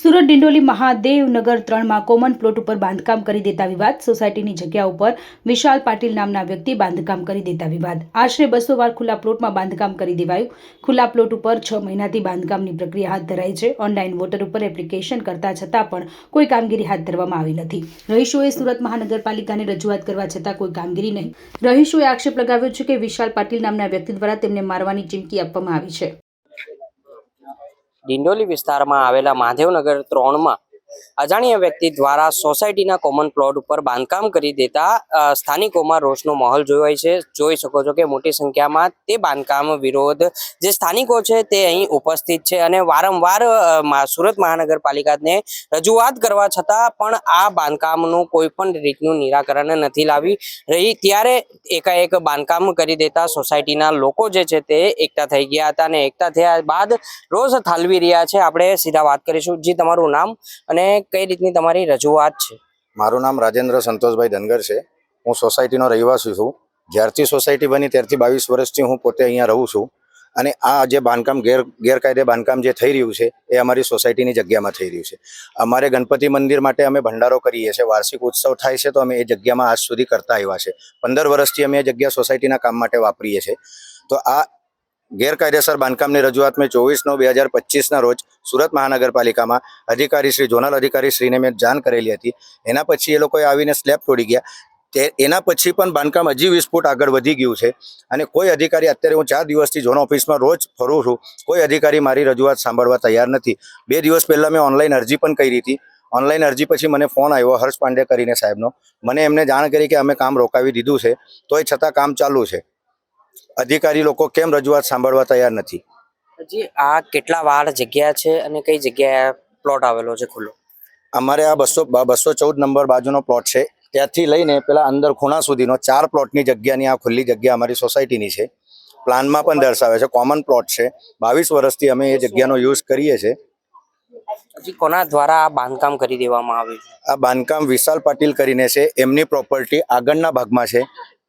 સુરત ડિંડોલી મહાદેવનગર ત્રણમાં common plot ઉપર બાંધકામ કરી દેતા વિવાદ. સોસાયટીની જગ્યા ઉપર વિશાલ પાટીલ નામના વ્યક્તિ બાંધકામ કરી દેતા વિવાદ. આશરે બસો વાર ખુલ્લા પ્લોટમાં બાંધકામ કરી દેવાયું. ખુલ્લા પ્લોટ ઉપર છ મહિનાથી બાંધકામની પ્રક્રિયા હાથ ધરાઈ છે. ઓનલાઈન વોટર ઉપર એપ્લિકેશન કરતા છતાં પણ કોઈ કામગીરી હાથ ધરવામાં આવી નથી. રહીશોએ સુરત મહાનગરપાલિકાને રજૂઆત કરવા છતાં કોઈ કામગીરી નહીં. રહીશોએ આક્ષેપ લગાવ્યો છે કે વિશાલ પાટીલ નામના વ્યક્તિ દ્વારા તેમને મારવાની ચીમકી આપવામાં આવી છે. ડિંડોલી વિસ્તારમાં આવેલા મહાદેવનગર ત્રણમાં અજાણ્યા વ્યક્તિ દ્વારા સોસાયટીના કોમન પ્લોટ ઉપર બાંધકામ કરી દેતા સ્થાનિકોમાં રોષનો માહોલ જોવાય છે. જોઈ શકો છો કે મોટી સંખ્યામાં તે બાંધકામ વિરોધ જે સ્થાનિકો છે તે અહીં ઉપસ્થિત છે અને વારંવાર સુરત મહાનગરપાલિકાને રજૂઆત કરવા છતાં પણ આ બાંધકામનું કોઈ પણ રીતનું નિરાકરણ નથી લાવી રહી. ત્યારે એકાએક બાંધકામ કરી દેતા સોસાયટીના લોકો જે છે તે એકઠા થઈ ગયા હતા અને એકઠા થયા બાદ રોષ ઠાલવી રહ્યા છે. આપણે સીધા વાત કરીશું. જી, તમારું નામ અને કઈ રીતની તમારી રજૂઆત છે? મારું નામ રાજેન્દ્ર સંતોષભાઈ ધનગર છે. હું સોસાયટીનો રહેવાસી છું. જ્યારથી સોસાયટી બની ત્યારથી બાવીસ વર્ષથી હું પોતે અહીંયા રહું છું. અને આ જે બાંધકામ ગેર ગેરકાયદે બાંધકામ જે થઈ રહ્યું છે, એ અમારી સોસાયટીની જગ્યામાં થઈ રહ્યું છે. અમારે ગણપતિ મંદિર માટે અમે ભંડારો કરીએ છીએ. વાર્ષિક ઉત્સવ થાય છે તો અમે એ જગ્યામાં આજ સુધી કરતા આવ્યા છે. પંદર વર્ષથી અમે એ જગ્યા સોસાયટીના કામ માટે વાપરીએ છીએ. તો આ ગેરકાયદેસર બાંધકામની રજૂઆત મેં ચોવીસ નવ બે હજાર પચીસના રોજ સુરત મહાનગરપાલિકામાં અધિકારી શ્રી, ઝોનલ અધિકારી શ્રીને મેં જાણ કરેલી હતી. એના પછી એ લોકોએ આવીને સ્લેબ તોડી ગયા. તે, એના પછી પણ બાંધકામ હજી વીસ ફૂટ આગળ વધી ગયું છે. અને કોઈ અધિકારી, અત્યારે હું ચાર દિવસથી ઝોન ઓફિસમાં રોજ ફરું છું, કોઈ અધિકારી મારી રજૂઆત સાંભળવા તૈયાર નથી. બે દિવસ પહેલાં મેં ઓનલાઈન અરજી પણ કરી હતી. ઓનલાઈન અરજી પછી મને ફોન આવ્યો હર્ષ પાંડે કરીને સાહેબનો. મને એમને જાણ કરી કે અમે કામ રોકાવી દીધું છે, તોય છતાં કામ ચાલુ છે. અધિકારી લોકો કેમ રજૂઆત સાંભળવા તૈયાર નથી? હજી આ કેટલા વાર જગ્યા છે અને કઈ જગ્યાએ પ્લોટ આવેલો છે ખુલ્લો? અમારે આ બસો બસો ચૌદ નંબર બાજુનો પ્લોટ છે. ત્યાંથી લઈને પેલા અંદર ખૂણા સુધીનો ચાર પ્લોટની જગ્યાની આ ખુલ્લી જગ્યા અમારી સોસાયટીની છે. પ્લાનમાં પણ દર્શાવે છે કોમન પ્લોટ છે. બાવીસ વર્ષથી અમે એ જગ્યાનો યુઝ કરીએ છીએ. હજી કોના દ્વારા આ બાંધકામ કરી દેવામાં આવ્યું? છે આ બાંધકામ વિશાલ પાટીલ કરીને છે. એમની પ્રોપર્ટી આગળના ભાગમાં છે.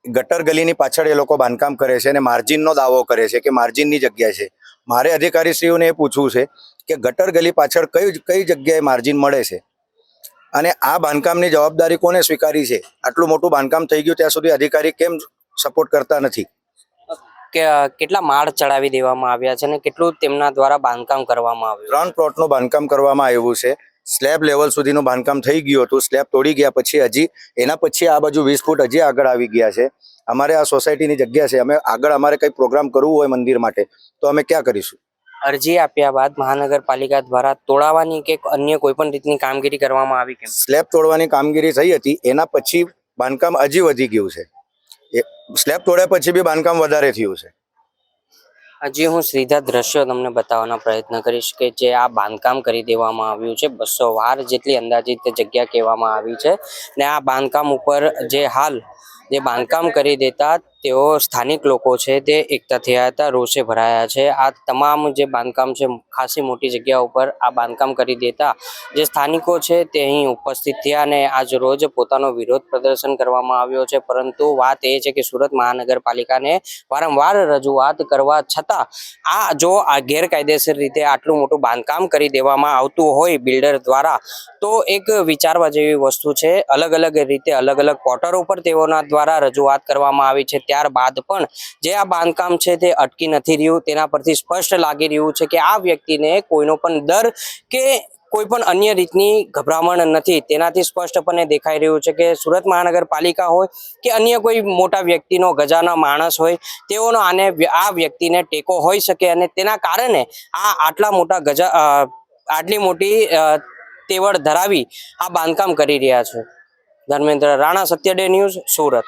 ગટર ગલીની પાછળ એ લોકો બાંધકામ કરે છે અને માર્જિનનો દાવો કરે છે કે માર્જિનની જગ્યા છે. મારે અધિકારીશ્રીઓને એ પૂછવું છે કે ગટર ગલી પાછળ કઈ કઈ જગ્યાએ માર્જિન મળે છે? અને આ બાંધકામની જવાબદારી કોને સ્વીકારી છે? આટલું મોટું બાંધકામ થઈ ગયું ત્યાં સુધી અધિકારી કેમ સપોર્ટ કરતા નથી? કેટલા માળ ચડાવી દેવામાં આવ્યા છે અને કેટલું તેમના દ્વારા બાંધકામ કરવામાં આવ્યું ત્રણ પ્લોટનું બાંધકામ કરવામાં આવ્યું છે. સ્લેબ લેવલ સુધીનું બાંધકામ થઈ ગયું હતું. સ્લેબ તોડી ગયા પછી હજી એના પછી આ બાજુ વીસ ફૂટ હજી આગળ આવી ગયા છે. અમારે આ સોસાયટીની જગ્યા છે. અમે આગળ અમારે કંઈ પ્રોગ્રામ કરવું હોય મંદિર માટે તો અમે ક્યાં કરીશું? અરજી આપ્યા બાદ મહાનગરપાલિકા દ્વારા તોડાવવાની કે અન્ય કોઈ પણ રીતની કામગીરી કરવામાં આવી કે? સ્લેબ તોડવાની કામગીરી થઈ હતી. એના પછી બાંધકામ હજી વધી ગયું છે. સ્લેબ તોડ્યા પછી બી બાંધકામ વધારે થયું છે. હજી હું સીધા દ્રશ્યો તમને બતાવવાનો પ્રયત્ન કરીશ કે જે આ બાંધકામ કરી દેવામાં આવ્યું છે. બસો વાર જેટલી અંદાજિત જગ્યા કહેવામાં આવી છે. ને આ બાંધકામ ઉપર જે હાલ જે બાંધકામ કરી દેતા તેઓ સ્થાનિક લોકો છે, તે એકતા થયા હતા રોષે ભરાયા છે. આ તમામ જે બાંધકામ છે, ખાસી મોટી જગ્યા ઉપર આ બાંધકામ કરી દેતા જે સ્થાનિકો છે, તે અહીં ઉપસ્થિત થયા અને આજ રોજ પોતાનો વિરોધ પ્રદર્શન કરવામાં આવ્યો છે. પરંતુ વાત એ છે કે સુરત મહાનગરપાલિકાને વારંવાર રજૂઆત કરવા છતાં આ જો આ ગેરકાયદેસર રીતે આટલું મોટું બાંધકામ કરી દેવામાં આવતું હોય બિલ્ડર દ્વારા, તો એક વિચારવા જેવી વસ્તુ છે. અલગ અલગ રીતે અલગ અલગ પોર્ટરો પર તેઓના દ્વારા રજૂઆત કરવામાં આવી છે. ત્યારબાદ પણ જે આ બાંધકામ છે તે અટકી નથી રહ્યું. તેના પરથી સ્પષ્ટ લાગી રહ્યું છે કે આ વ્યક્તિને કોઈનો પણ ડર કે કોઈ પણ અન્ય રીતની ગભરામણ નથી. તેનાથી સ્પષ્ટપણે દેખાઈ રહ્યું છે કે સુરત મહાનગરપાલિકા હોય કે અન્ય કોઈ મોટા વ્યક્તિનો ગજાના માણસ હોય, તેઓનો આને આ વ્યક્તિને ટેકો હોઈ શકે અને તેના કારણે આ આટલા મોટા ગજા આટલી મોટી તેવડ ધરાવી આ બાંધકામ કરી રહ્યા છે. ધર્મેન્દ્ર રાણા સત્યડે ન્યૂઝ, સુરત.